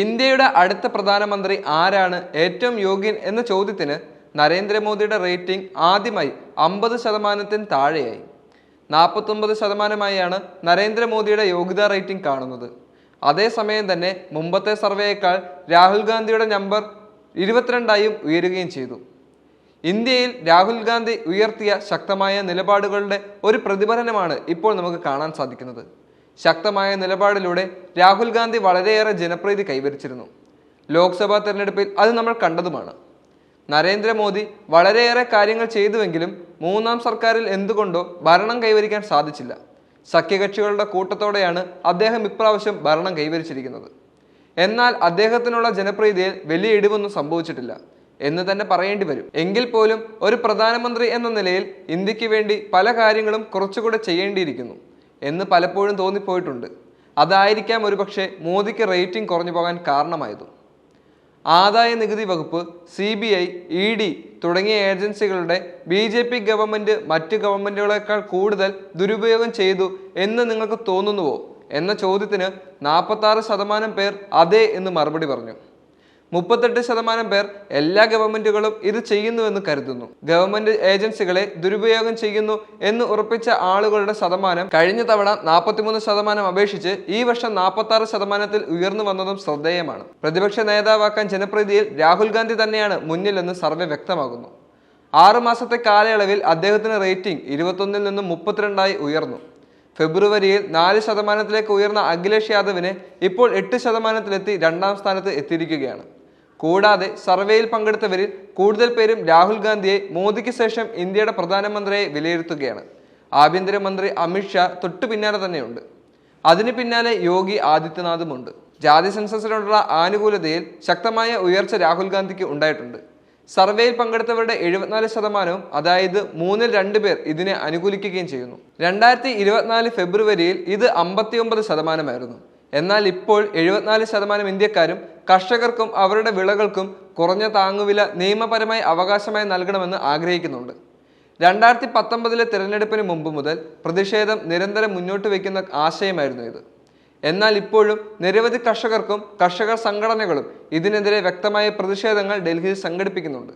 ഇന്ത്യയുടെ അടുത്ത പ്രധാനമന്ത്രി ആരാണ് ഏറ്റവും യോഗ്യൻ എന്ന ചോദ്യത്തിന് നരേന്ദ്രമോദിയുടെ റേറ്റിംഗ് ആദ്യമായി അമ്പത് ശതമാനത്തിന് താഴെയായി. നാൽപ്പത്തൊമ്പത് ശതമാനമായാണ് നരേന്ദ്രമോദിയുടെ യോഗ്യതാ റേറ്റിംഗ് കാണുന്നത്. അതേസമയം തന്നെ മുമ്പത്തെ സർവേയേക്കാൾ രാഹുൽ ഗാന്ധിയുടെ നമ്പർ ഇരുപത്തിരണ്ടായും ഉയരുകയും ചെയ്തു. ഇന്ത്യയിൽ രാഹുൽ ഗാന്ധി ഉയർത്തിയ ശക്തമായ നിലപാടുകളുടെ ഒരു പ്രതിഫലനമാണ് ഇപ്പോൾ നമുക്ക് കാണാൻ സാധിക്കുന്നത്. ശക്തമായ നിലപാടിലൂടെ രാഹുൽ ഗാന്ധി വളരെയേറെ ജനപ്രീതി കൈവരിച്ചിരുന്നു. ലോക്സഭാ തെരഞ്ഞെടുപ്പിൽ അത് നമ്മൾ കണ്ടതുമാണ്. നരേന്ദ്രമോദി വളരെയേറെ കാര്യങ്ങൾ ചെയ്തുവെങ്കിലും മൂന്നാം സർക്കാരിൽ എന്തുകൊണ്ടോ ഭരണം കൈവരിക്കാൻ സാധിച്ചില്ല. സഖ്യകക്ഷികളുടെ കൂട്ടത്തോടെയാണ് അദ്ദേഹം ഇപ്രാവശ്യം ഭരണം കൈവരിച്ചിരിക്കുന്നത്. എന്നാൽ അദ്ദേഹത്തിനുള്ള ജനപ്രീതിയിൽ വലിയ ഇടിവൊന്നും സംഭവിച്ചിട്ടില്ല എന്ന് തന്നെ പറയേണ്ടി വരും. എങ്കിൽ പോലും ഒരു പ്രധാനമന്ത്രി എന്ന നിലയിൽ ഇന്ത്യയ്ക്ക് വേണ്ടി പല കാര്യങ്ങളും കുറച്ചുകൂടെ ചെയ്യേണ്ടിയിരിക്കുന്നു. എന്ന് പലപ്പോഴും തോന്നിപ്പോയിട്ടുണ്ട്. അതായിരിക്കാം ഒരുപക്ഷെ മോദിക്ക് റേറ്റിംഗ് കുറഞ്ഞു പോകാൻ കാരണമായതും. ആദായ നികുതി വകുപ്പ് C B I E D തുടങ്ങിയ ഏജൻസികളുടെ ബി ജെ പി ഗവൺമെന്റ് മറ്റ് ഗവൺമെന്റുകളെക്കാൾ കൂടുതൽ ദുരുപയോഗം ചെയ്തു എന്ന് നിങ്ങൾക്ക് തോന്നുന്നുവോ? എന്ന ചോദ്യത്തിന് നാൽപ്പത്താറ് ശതമാനം പേർ അതെ എന്ന് മറുപടി പറഞ്ഞു. മുപ്പത്തെട്ട് ശതമാനം പേർ എല്ലാ ഗവൺമെന്റുകളും ഇത് ചെയ്യുന്നുവെന്ന് കരുതുന്നു. ഗവൺമെന്റ് ഏജൻസികളെ ദുരുപയോഗം ചെയ്യുന്നു എന്ന് ഉറപ്പിച്ച ആളുകളുടെ ശതമാനം കഴിഞ്ഞ തവണ നാൽപ്പത്തിമൂന്ന് ശതമാനം അപേക്ഷിച്ച് ഈ വർഷം നാൽപ്പത്തി ആറ് ശതമാനത്തിൽ ഉയർന്നു വന്നതും ശ്രദ്ധേയമാണ്. പ്രതിപക്ഷ നേതാവാക്കാൻ ജനപ്രീതിയിൽ രാഹുൽ ഗാന്ധി തന്നെയാണ് മുന്നിലെന്ന് സർവേ വ്യക്തമാകുന്നു ആറു മാസത്തെ കാലയളവിൽ അദ്ദേഹത്തിന്റെ റേറ്റിംഗ് ഇരുപത്തൊന്നിൽ നിന്നും മുപ്പത്തിരണ്ടായി ഉയർന്നു. ഫെബ്രുവരിയിൽ നാല് ശതമാനത്തിലേക്ക് ഉയർന്ന അഖിലേഷ് യാദവിനെ ഇപ്പോൾ എട്ട് ശതമാനത്തിലെത്തി രണ്ടാം സ്ഥാനത്ത് എത്തിയിരിക്കുകയാണ്. കൂടാതെ സർവേയിൽ പങ്കെടുത്തവരിൽ കൂടുതൽ പേരും രാഹുൽ ഗാന്ധിയെ മോദിക്ക് ശേഷം ഇന്ത്യയുടെ പ്രധാനമന്ത്രിയെ വിലയിരുത്തുകയാണ്. ആഭ്യന്തരമന്ത്രി അമിത്ഷാ തൊട്ടു പിന്നാലെ തന്നെയുണ്ട്. അതിനു പിന്നാലെ യോഗി ആദിത്യനാഥുമുണ്ട് ജാതി സെൻസസിനോടുള്ള ആനുകൂലതയിൽ ശക്തമായ ഉയർച്ച രാഹുൽ ഗാന്ധിക്ക് ഉണ്ടായിട്ടുണ്ട്. സർവേയിൽ പങ്കെടുത്തവരുടെ എഴുപത്തിനാല് ശതമാനവും അതായത് മൂന്നിൽ രണ്ട് പേർ ഇതിനെ അനുകൂലിക്കുകയും ചെയ്യുന്നു. രണ്ടായിരത്തി ഇരുപത്തിനാല് ഫെബ്രുവരിയിൽ ഇത് അമ്പത്തിയൊമ്പത് ശതമാനമായിരുന്നു. എന്നാൽ ഇപ്പോൾ എഴുപത്തിനാല് ശതമാനം ഇന്ത്യക്കാരും കർഷകർക്കും അവരുടെ വിളകൾക്കും കുറഞ്ഞ താങ്ങുവില നിയമപരമായി അവകാശമായി നൽകണമെന്ന് ആഗ്രഹിക്കുന്നുണ്ട്. രണ്ടായിരത്തി പത്തൊമ്പതിലെ തിരഞ്ഞെടുപ്പിന് മുമ്പ് മുതൽ പ്രതിഷേധം നിരന്തരം മുന്നോട്ട് വയ്ക്കുന്ന ആശയമായിരുന്നു ഇത്. എന്നാൽ ഇപ്പോഴും നിരവധി കർഷകർക്കും കർഷക സംഘടനകളും ഇതിനെതിരെ വ്യക്തമായ പ്രതിഷേധങ്ങൾ ഡൽഹിയിൽ സംഘടിപ്പിക്കുന്നുണ്ട്.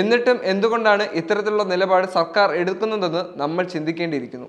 എന്നിട്ടും എന്തുകൊണ്ടാണ് ഇത്തരത്തിലുള്ള നിലപാട് സർക്കാർ എടുക്കുന്നതെന്ന് നമ്മൾ ചിന്തിക്കേണ്ടിയിരിക്കുന്നു.